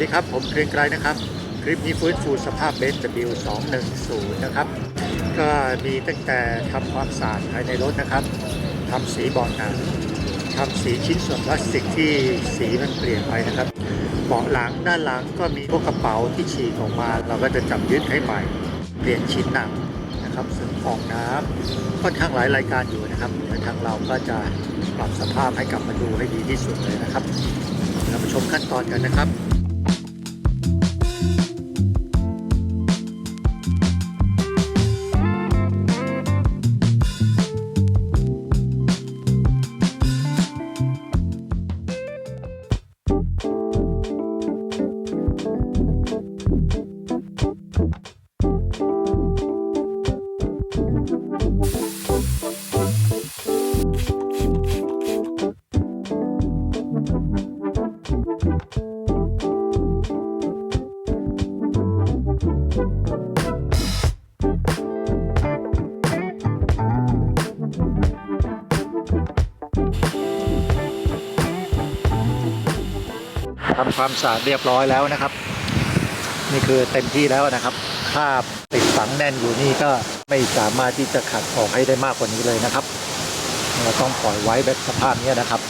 ดีครับ ผมเกรียงไกรนะครับ คลิปนี้ฟื้นฟูสภาพเบนซ์ W210 นะครับ ก็มีตั้งแต่ทำความสะอาดภายในรถนะครับทำสีเบาะหนังทำสีชิ้นส่วนพลาสติกที่สีมันเปลี่ยนไปนะครับเบาะหลังด้านหลังก็มีพวกกระเป๋าที่ฉีกออกมา เราก็จะจับยึดให้ใหม่ เปลี่ยนชิ้นหนังนะครับซึ่งฟองน้ำค่อนข้างหลายรายการอยู่นะครับแต่ทางเราก็จะปรับสภาพให้กลับมาดูให้ดีที่สุดเลยนะครับเรามาชมขั้นตอนกันนะครับ ความสะอาดเรียบร้อยแล้วนะครับ นี่คือเต็มที่แล้วนะครับคราบติดฝังแน่นอยู่นี่ก็ไม่สามารถที่จะขัดออกให้ได้มากกว่านี้เลยนะครับ เราต้องปล่อยไว้แบบสภาพนี้นะครับ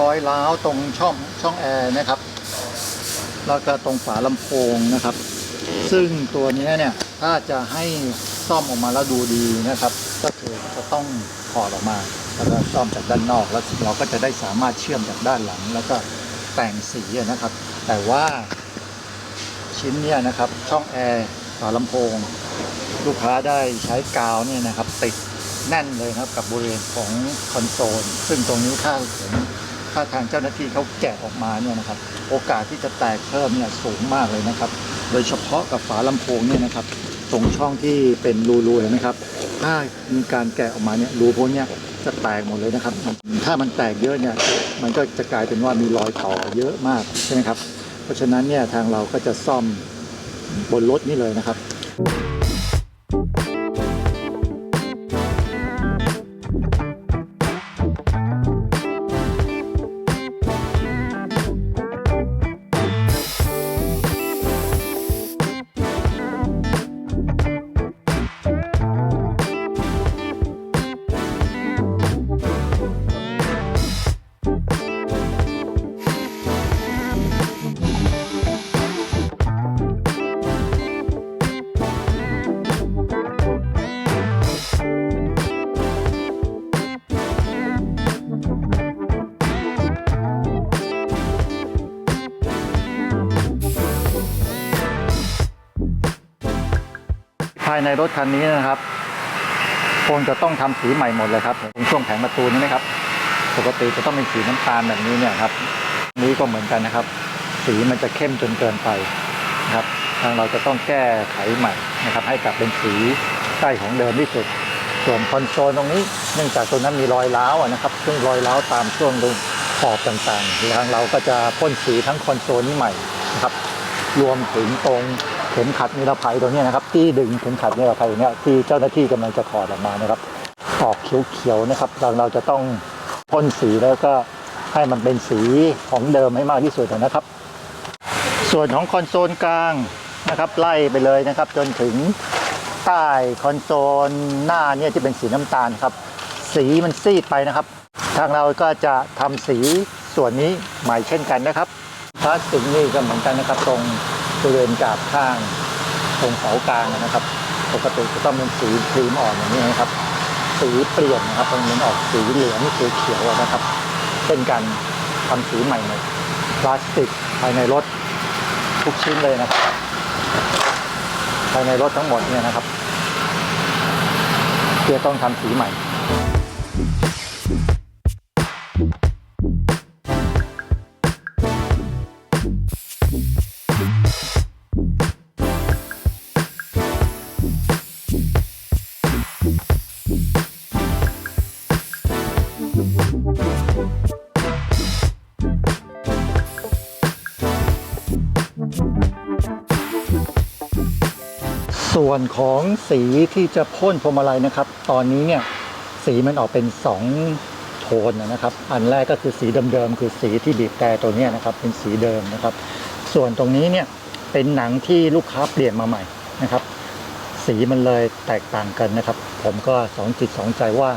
รอยร้าวตรงช่องช่องแอร์นะครับ แล้วก็ตรงฝาลำโพงนะครับ ซึ่งตัวนี้เนี่ยถ้าจะให้ซ่อมออกมาแล้วดูดีนะครับ ก็คือจะต้องถอดออกมา แล้วก็ซ่อมจากด้านนอกแล้วเราก็จะได้สามารถเชื่อมจากด้านหลัง แล้วก็แต่งสีนะครับ แต่ว่าชิ้นเนี้ยนะครับช่องแอร์ฝาลำโพง ลูกค้าได้ใช้กาวเนี่ยนะครับ ติดแน่นเลยครับกับบริเวณของคอนโซล ซึ่งตรงนี้ถ้าเห็น ถ้าทางเจ้าหน้าที่เขาแกะออกมาเนี่ยนะครับ โอกาสที่จะแตกเพิ่มเนี่ยสูงมากเลยนะครับ โดยเฉพาะกับฝาลำโพงเนี่ยนะครับตรงช่องที่เป็นรูๆเห็นไหมครับ ถ้ามีการแกะออกมาเนี่ยรูพวกเนี้ยจะแตกหมดเลยนะครับ ถ้ามันแตกเยอะเนี่ยมันก็จะกลายเป็นว่ามีรอยต่อเยอะมากใช่ไหมครับ เพราะฉะนั้นเนี่ยทางเราก็จะซ่อมบนรถนี่เลยนะครับายในรถคันนี้นะครับคงจะต้องทำสีใหม่หมดเลยครับในช่วงแผงประตูนี้นะครับ ปกติจะต้องเป็นสีน้ำตาลแบบนี้เนี่ยครับ นี้ก็เหมือนกันนะครับ สีมันจะเข้มจนเกินไปนะครับ ทางเราจะต้องแก้ไขใหม่นะครับ ให้กลับเป็นสีใกล้ของเดิมที่สุด ส่วนคอนโซลตรงนี้เนื่องจากตรงนั้นมีรอยร้าวอะนะครับซึ่งรอยร้าวตามช่วงตรงขอบต่างๆทางเราก็จะพ่นสีทั้งคอนโซลนี้ใหม่นะครับ รวมถึงตรง เข็มขัดนิรภัยตรงนี้นะครับ ที่ดึงเข็มขัดนิรภัยเนี่ยที่เจ้าหน้าที่กำลังจะถอดออกมานะครับออกเขียวๆนะครับเราเราจะต้องพ่นสีแล้วก็ให้มันเป็นสีของเดิมให้มากที่สุดนะครับ ส่วนของคอนโซลกลางนะครับ ไล่ไปเลยนะครับ จนถึงใต้คอนโซลหน้าเนี่ยที่เป็นสีน้ำตาลครับสีมันซีดไปนะครับ ทางเราก็จะทำสีส่วนนี้ใหม่เช่นกันนะครับพลาสติกนี่ก็เหมือนกันนะครับตรง บริเวณกาบข้างตรงเสากลางนะครับ ปกติจะต้องเป็นสีครีมอ่อนอย่างนี้นะครับ สีเปลี่ยนนะครับตรงนี้ออกสีเหลืองสีเขียวนะครับ เป็นการทำสีใหม่หมดพลาสติกภายในรถทุกชิ้นเลยนะครับ ภายในรถทั้งหมดเนี่ยนะครับจะต้องทำสีใหม่ ส่วนของสีที่จะพ่นพวงมาลัยนะครับ ตอนนี้เนี่ยสีมันออกเป็นสองโทนนะครับ อันแรกก็คือสีเดิมๆคือสีที่บีบแต่ตัวนี้นะครับ เป็นสีเดิมนะครับ ส่วนตรงนี้เนี่ยเป็นหนังที่ลูกค้าเปลี่ยนมาใหม่นะครับ สีมันเลยแตกต่างกันนะครับ ผมก็สองจิตสองใจว่า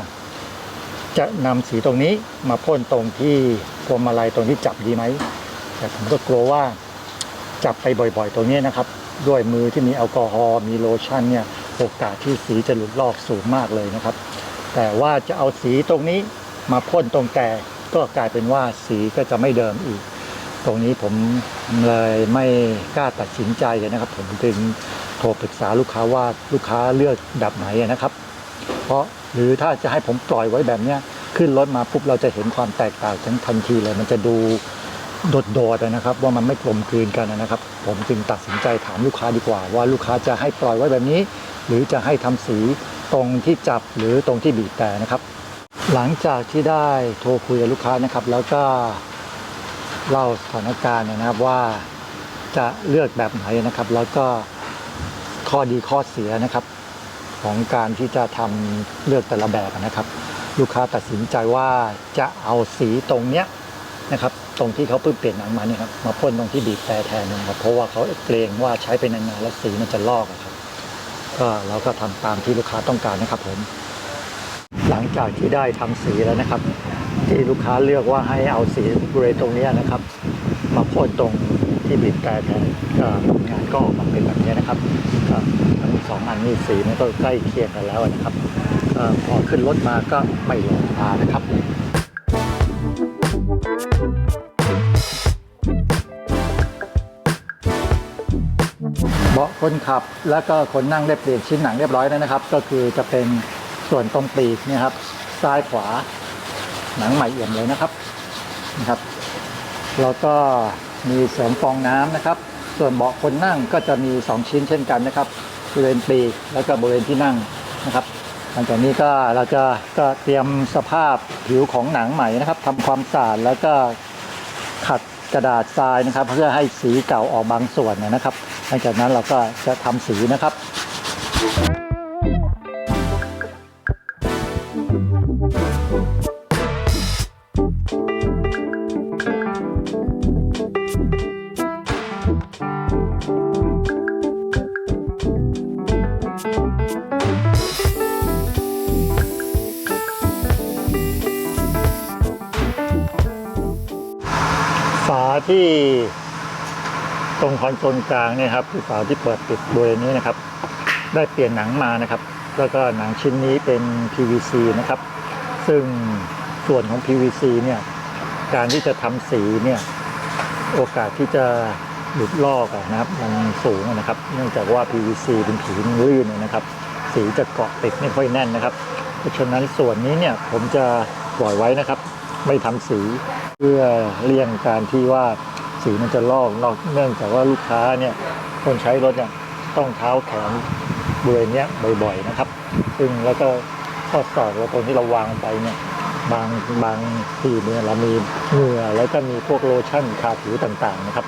จะนำสีตรงนี้มาพ่นตรงที่พวงมาลัยตรงที่จับดีไหมแต่ผมก็กลัวว่าจับไปบ่อย ๆ ตรงนี้นะครับ ด้วยมือที่มีแอลกอฮอล์มีโลชั่นเนี่ยโอกาสที่สีจะหลุดลอกสูงมากเลยนะครับ แต่ว่าจะเอาสีตรงนี้มาพ่นตรงแต่ก็กลายเป็นว่าสีก็จะไม่เดิมอีก ตรงนี้ผมเลยไม่กล้าตัดสินใจเลยนะครับ ผมจึงโทรปรึกษาลูกค้าว่าลูกค้าเลือกแบบไหนนะครับ เพราะหรือถ้าจะให้ผมปล่อยไว้แบบเนี้ยขึ้นรถมาปุ๊บเราจะเห็นความแตกต่างทั้งทันทีเลย มันจะดู โดดๆนะครับ ว่ามันไม่กลมกลืนกันนะครับ ผมจึงตัดสินใจถามลูกค้าดีกว่า ว่าลูกค้าจะให้ปล่อยไว้แบบนี้ หรือจะให้ทำสีตรงที่จับหรือตรงที่บีบแต่นะครับ หลังจากที่ได้โทรคุยกับลูกค้านะครับ แล้วก็เล่าสถานการณ์นะครับว่าจะเลือกแบบไหนนะครับ แล้วก็ข้อดีข้อเสียนะครับ ของการที่จะทำเลือกแต่ละแบบนะครับ ลูกค้าตัดสินใจว่าจะเอาสีตรงเนี้ย นะครับตรงที่เขาเพิ่งเปลี่ยนหนังมาเนี่ยครับมาพ่นตรงที่บีบแต่แทนนะครับ เพราะว่าเขาเกรงว่าใช้ไปนานๆแล้วสีมันจะลอกอะครับ ก็เราก็ทำตามที่ลูกค้าต้องการนะครับผม หลังจากที่ได้ทำสีแล้วนะครับ ที่ลูกค้าเลือกว่าให้เอาสีบริเวณตรงนี้นะครับ มาพ่นตรงที่บีบแต่แทนก็งานก็ออกมาเป็นแบบนี้นะครับก็ทั้งสองอันนี้สีมันก็ใกล้เคียงกันแล้วนะครับพอขึ้นรถมาก็ไม่หลงทางนะครับ คนขับแล้วก็คนนั่งได้เปลี่ยนชิ้นหนังเรียบร้อยแล้วนะครับ ก็คือจะเป็นส่วนตรงปีกนี่ครับ ซ้ายขวาหนังใหม่เอี่ยมเลยนะครับนะครับ แล้วก็มีเสริมฟองน้ำนะครับ ส่วนเบาะคนนั่งก็จะมี 2 ชิ้นเช่นกันนะครับบริเวณปีกแล้วก็บริเวณที่นั่งนะครับหลังจากนี้ก็เราจะก็เตรียมสภาพผิวของหนังใหม่นะครับทำความสะอาดแล้วก็ขัดกระดาษทรายนะครับ เพื่อให้สีเก่าออกบางส่วนนะครับ หลังจากนั้นเราก็จะทำสีนะครับฝาที่ ตรงคอนโซลกลางเนี่ยครับคือฝาที่เปิดปิดบริเวณนี้นะครับ ได้เปลี่ยนหนังมานะครับ แล้วก็หนังชิ้นนี้เป็น PVC นะครับ ซึ่งส่วนของ PVC เนี่ยการที่จะทำสีเนี่ยโอกาสที่จะหลุดลอกนะครับ มันสูงนะครับ เนื่องจากว่า PVC เป็นผิวลื่นนะครับ สีจะเกาะติดไม่ค่อยแน่นนะครับ เพราะฉะนั้นส่วนนี้เนี่ยผมจะปล่อยไว้นะครับ ไม่ทำสีเพื่อเลี่ยงการที่ว่า สีมันจะลอกนอกเนื่องจากว่าลูกค้าเนี่ยคนใช้รถเนี่ยต้องเท้าแขนบริเวณเนี้ยบ่อยๆนะครับ ซึ่งแล้วก็ข้อสอบเราตรงที่เราวางไปเนี่ยบางบางทีเนี่ยเรามีเหงื่อแล้วก็มีพวกโลชั่นทาผิวต่างๆนะครับ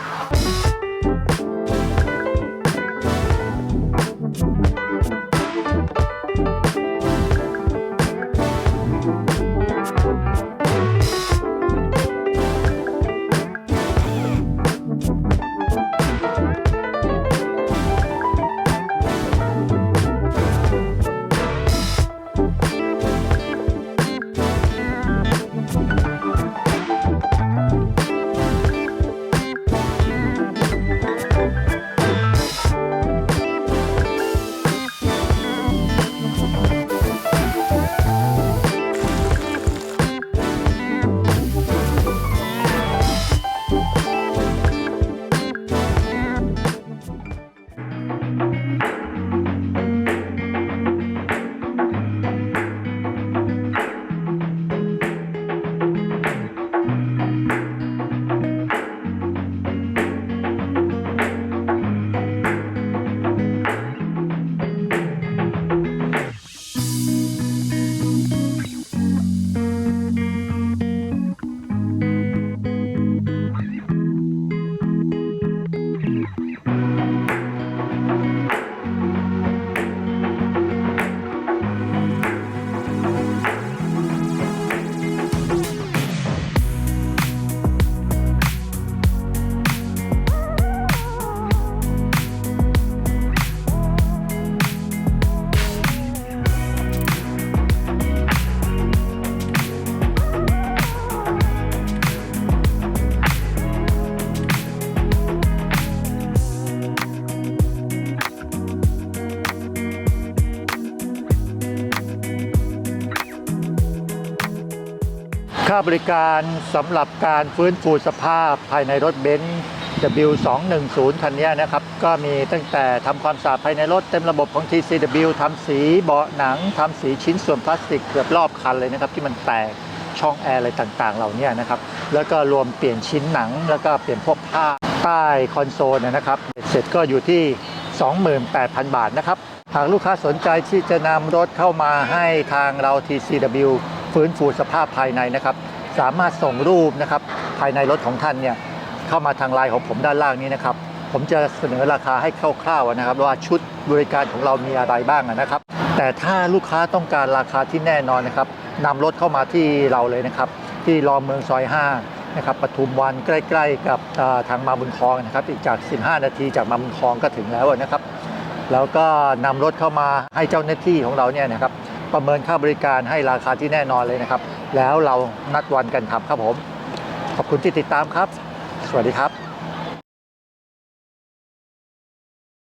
ค่าบริการสำหรับการฟื้นฟูสภาพภายในรถเบนซ์ W210 คันนี้นะครับ ก็มีตั้งแต่ทำความสะอาดภายในรถเต็มระบบของ TCW ทำสีเบาะหนังทำสีชิ้นส่วนพลาสติกเกือบรอบคันเลยนะครับ ที่มันแตกช่องแอร์อะไรต่างๆ เหล่านี้นะครับ แล้วก็รวมเปลี่ยนชิ้นหนัง แล้วก็เปลี่ยนพวกผ้าใต้คอนโซลนะครับเสร็จก็อยู่ที่ 28,000 บาทนะครับ หากลูกค้าสนใจที่จะนำรถเข้ามาให้ทางเรา TCW ฟื้นฟูสภาพภายในนะครับ สามารถส่งรูปนะครับภายในรถของท่านเนี่ยเข้ามาทางไลน์ของผมด้านล่างนี้นะครับ ผมจะเสนอราคาให้คร่าวๆนะครับ ว่าชุดบริการของเรามีอะไรบ้างนะครับ แต่ถ้าลูกค้าต้องการราคาที่แน่นอนนะครับนำรถเข้ามาที่เราเลยนะครับ ที่รอเมืองซอย 5 นะครับปทุมวันใกล้ ๆ กับทางมาบุญคลองนะครับ อีกจาก 15 นาทีจากมาบุญคลองก็ถึงแล้วนะครับ แล้วก็นำรถเข้ามาให้เจ้าหน้าที่ของเราเนี่ยนะครับ ประเมินค่าบริการให้ราคาที่แน่นอนเลยนะครับ แล้วเรานัดวันกันทำครับผม ขอบคุณที่ติดตามครับ สวัสดีครับ